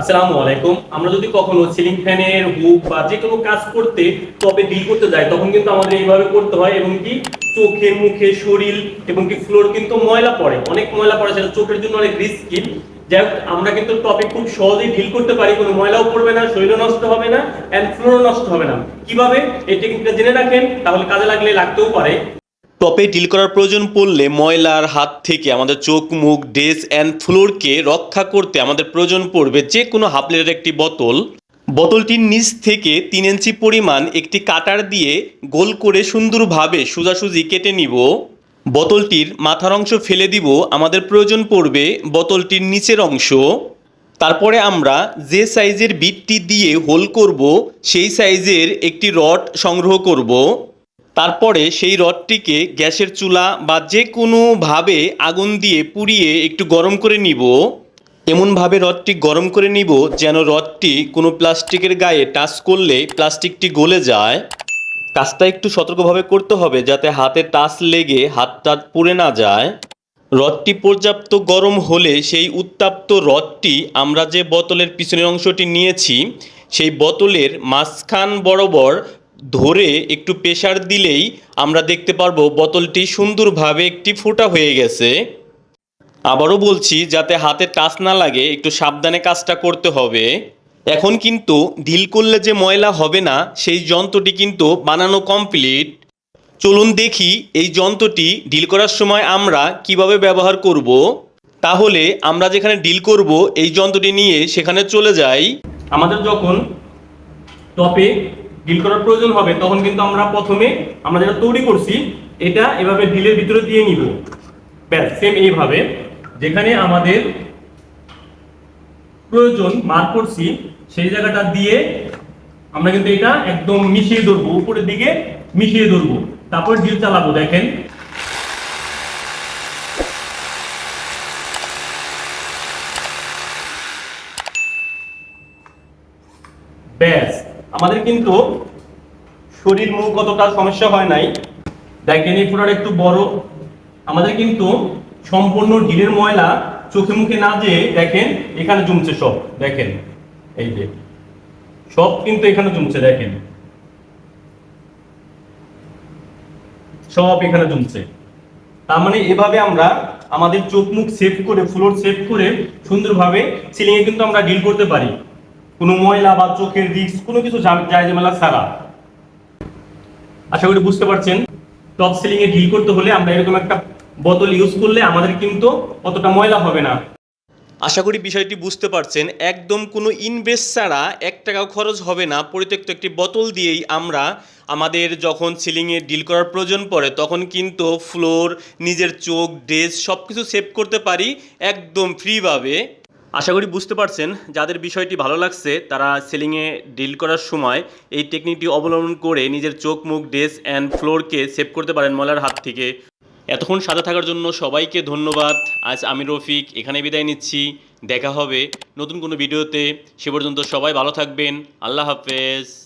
আসসালামু আলাইকুম। আমরা যদি কখনো সিলিং ফ্যানের হুক বা যে কোনো কাজ করতে টপে ডিল করতে যাই, তখন কিন্তু আমাদের এইভাবে করতে হয় এবং কি চোখে, মুখে, শরীর এবং কি ফ্লোর কিন্তু ময়লা পড়ে। অনেক ময়লা পড়ে, সেটা চোখের জন্য অনেক রিস্কি যাই আমরা কিন্তু টপে খুব সহজেই ডিল করতে পারি, কোনো ময়লাও পড়বে না, শরীরও নষ্ট হবে না অ্যান্ড ফ্লোরও নষ্ট হবে না। কীভাবে? এই টেকনিকটা জেনে রাখেন, তাহলে কাজে লাগলে লাগতেও পারে। টপে ডিল করার প্রয়োজন পড়লে ময়লার হাত থেকে আমাদের চোখ, মুখ ডেস অ্যান্ড ফ্লোরকে রক্ষা করতে আমাদের প্রয়োজন পড়বে যে কোনো হাফ লিটারের একটি বোতল। বোতলটির নিচ থেকে তিন ইঞ্চি পরিমাণ একটি কাটার দিয়ে গোল করে সুন্দরভাবে সোজাসুজি কেটে নিব। বোতলটির মাথার অংশ ফেলে দিব, আমাদের প্রয়োজন পড়বে বোতলটির নিচের অংশ। তারপরে আমরা যে সাইজের বিটটি দিয়ে হোল করব, সেই সাইজের একটি রড সংগ্রহ করব। তারপরে সেই রডটিকে গ্যাসের চুলা বা যে কোনোভাবে আগুন দিয়ে পুড়িয়ে একটু গরম করে নিব। এমনভাবে রডটি গরম করে নিব যেন রডটি কোনো প্লাস্টিকের গায়ে টাচ করলে প্লাস্টিকটি গলে যায়। কাজটা একটু সতর্কভাবে করতে হবে যাতে হাতে টাচ লেগে হাতটা পুড়ে না যায়। রডটি পর্যাপ্ত গরম হলে সেই উত্তাপ্ত রডটি আমরা যে বোতলের পিছনের অংশটি নিয়েছি, সেই বোতলের মাঝখান বরাবর ধরে একটু প্রেশার দিলেই আমরা দেখতে পারব বোতলটি সুন্দরভাবে একটি ফোঁটা হয়ে গেছে। আবারও বলছি, যাতে হাতে টাচ না লাগে, একটু সাবধানে কাজটা করতে হবে। এখন কিন্তু ঢিল করলে যে ময়লা হবে না, সেই যন্ত্রটি কিন্তু বানানো কমপ্লিট চলুন দেখি এই যন্ত্রটি ডিল করার সময় আমরা কীভাবে ব্যবহার করব। তাহলে আমরা যেখানে ডিল করব, এই যন্ত্রটি নিয়ে সেখানে চলে যাই। আমাদের যখন টপে ডিল করার প্রয়োজন হবে, তখন কিন্তু আমরা প্রথমে আমরা যেটা তৈরি করছি, এটা এভাবে ডিলের ভিতরে দিয়ে নিব। ব্যাস সেম এইভাবে। যেখানে আমাদের প্রয়োজন মার্ক করছি, সেই জায়গাটা দিয়ে আমরা কিন্তু এটা একদম মিশিয়ে ধরবো, উপরের দিকে মিশিয়ে ধরবো। তারপর ডিল চালাবো, দেখেন। ব্যাস আমাদের কিন্তু শরীর মুখ অতটা সমস্যা হয় নাই। দেখেন, এই ফোটাটা একটু বড়। আমাদের কিন্তু সম্পূর্ণ ডিলের ময়লা চোখে মুখে না যেয়ে দেখেন, এখানে জমছে সব। দেখেন, এই যে। সব কিন্তু এখানে জমছে, দেখেন। সব এখানে জমছে। তার মানে এভাবে আমরা আমাদের চোখ মুখ সেভ করে ফ্লোর সেভ করে সুন্দরভাবে সিলিং এ কিন্তু আমরা ডিল করতে পারি। কোনো ময়লা বা চোখের রিস্ক, কোনো কিছু জাম- যায় ঝামেলা ছাড়া। আশা করি বুঝতে পারছেন। টপ সিলিং এ ডিল করতে হলে আমরা এরকম একটা বোতল ইউজ করলে আমাদের কিন্তু অতটা ময়লা হবে না। আশা করি বিষয়টি বুঝতে পারছেন। একদম কোনো ইনভেস্ট ছাড়া এক টাকাও খরচ হবে না। পরিত্যক্ত একটি বোতল দিয়েই আমরা আমাদের যখন সিলিংয়ে ডিল করার প্রয়োজন পড়ে, তখন কিন্তু ফ্লোর, নিজের চোখ, ড্রেস সব কিছু সেভ করতে পারি একদম ফ্রিভাবে আশা করি বুঝতে পারছেন, যাদের বিষয়টি ভালো লাগছে, তারা সেলিংয়ে ডিল করার সময় এই টেকনিকটি অবলম্বন করে নিজের চোখ, মুখ ড্রেস অ্যান্ড ফ্লোরকে সেভ করতে পারেন ময়লার হাত থেকে। এতক্ষণ সাথে থাকার জন্য সবাইকে ধন্যবাদ। আজ আমি রফিক এখানে বিদায় নিচ্ছি। দেখা হবে নতুন কোনো ভিডিওতে। সে পর্যন্ত সবাই ভালো থাকবেন। আল্লাহ হাফেজ।